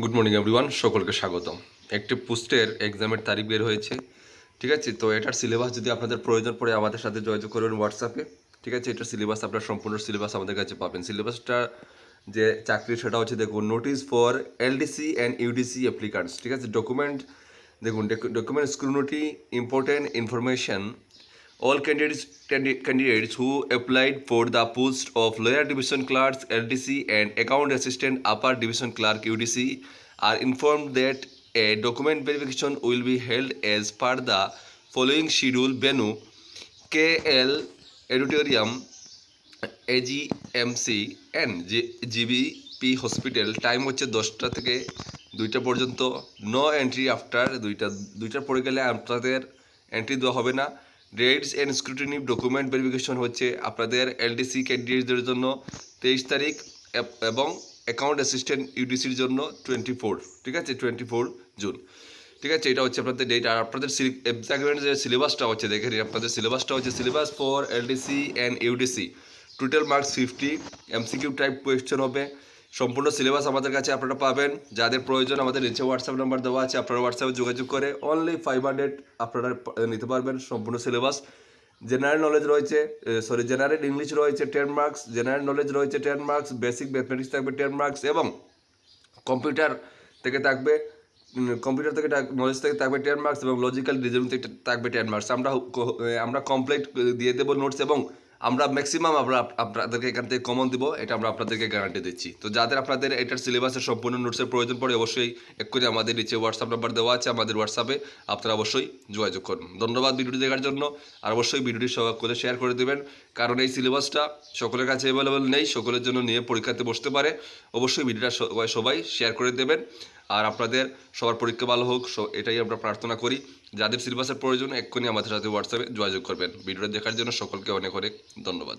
Good morning everyone সকলকে স্বাগতম। একটি পোস্টের এক্সামের তারিখ বের হয়েছে, ঠিক আছে? তো এটার সিলেবাস যদি আপনাদের প্রয়োজন পড়ে, আমাদের সাথে যোগাযোগ করবেন হোয়াটসঅ্যাপে ঠিক আছে? এটার সিলেবাস আপনার সম্পূর্ণ সিলেবাস আমাদের কাছে পাবেন। সিলেবাসটা যে চাকরি, সেটা হচ্ছে দেখুন notice for LDC and UDC applicants ঠিক আছে? ডকুমেন্ট দেখুন document scrutiny important information all candidates candidates who applied for the post of lower division clerks ldc and account assistant upper division clerk udc are informed that a document verification will be held as per the following schedule venue kl auditorium AGMC N GBP hospital time হচ্ছে দশটা থেকে দুইটা পর্যন্ত no entry after দুইটা দুইটার পরে গেলে আপনাদের এন্ট্রি দেওয়া হবে না রেডস অ্যান্ড স্ক্রুটিনি ডকুমেন্ট ভেরিফিকেশন হচ্ছে আপনাদের এলডিসি ক্যান্ডিডেটদের জন্য তেইশ তারিখ এব- অ্যাকাউন্ট অ্যাসিস্ট্যান্ট ইউডিসির জন্য টোয়েন্টি ফোর ঠিক আছে? টোয়েন্টি ফোর জুন ঠিক আছে? এটা হচ্ছে আপনাদের ডেট আর আপনাদের এক্সামের যে সিলেবাসটা হচ্ছে, দেখে নিন আপনাদের সিলেবাসটা হচ্ছে syllabus for LDC and UDC total marks fifty MCQ type question হবে সম্পূর্ণ সিলেবাস আমাদের কাছে আপনারা পাবেন। যাদের প্রয়োজন আমাদের নিচে হোয়াটসঅ্যাপ নাম্বার দেওয়া আছে, আপনারা হোয়াটসঅ্যাপে যোগাযোগ করে অনলি ফাইভ হান্ড্রেড আপনারা নিতে পারবেন সম্পূর্ণ সিলেবাস জেনারেল নলেজ রয়েছে সরি জেনারেল ইংলিশ রয়েছে টেন মার্কস জেনারেল নলেজ রয়েছে টেন মার্কস বেসিক ম্যাথমেটিক্স থাকবে টেন মার্কস এবং কম্পিউটার থেকে থাকবে কম্পিউটার থেকে নলেজ থেকে থাকবে টেন মার্কস এবং লজিক্যাল রিজনিং থেকে থাকবে টেন মার্কস আমরা আমরা কমপ্লিট দিয়ে দেবো নোটস এবং আমরা ম্যাক্সিমাম আমরা আপনাদেরকে এখান থেকে কমন দিব, এটা আমরা আপনাদেরকে গ্যারান্টি দিচ্ছি। তো যাদের আপনাদের এটার সিলেবাসের সম্পূর্ণ নোটসের প্রয়োজন পড়ে, অবশ্যই এক্ষুনি আমাদের নিচে হোয়াটসঅ্যাপ নাম্বার দেওয়া আছে, আমাদের হোয়াটসঅ্যাপে আপনারা অবশ্যই যোগাযোগ করুন। ধন্যবাদ ভিডিওটি দেখার জন্য, আর অবশ্যই ভিডিওটি সকলে শেয়ার করে দেবেন, কারণ এই সিলেবাসটা সকলের কাছে অ্যাভেলেবেল নেই, সকলের জন্য নিয়ে পরীক্ষাতে বসতে পারে। অবশ্যই ভিডিওটা সবাই সবাই শেয়ার করে দেবেন। আর আপনাদের সবার পরীক্ষা ভালো হোক এটাই আমরা প্রার্থনা করি। যাদের সিলেবাসের প্রয়োজন, এক্ষুনি আমাদের সাথে হোয়াটসঅ্যাপে যোগাযোগ করবেন। ভিডিওটা দেখার জন্য সকলকে অনেক অনেক ধন্যবাদ।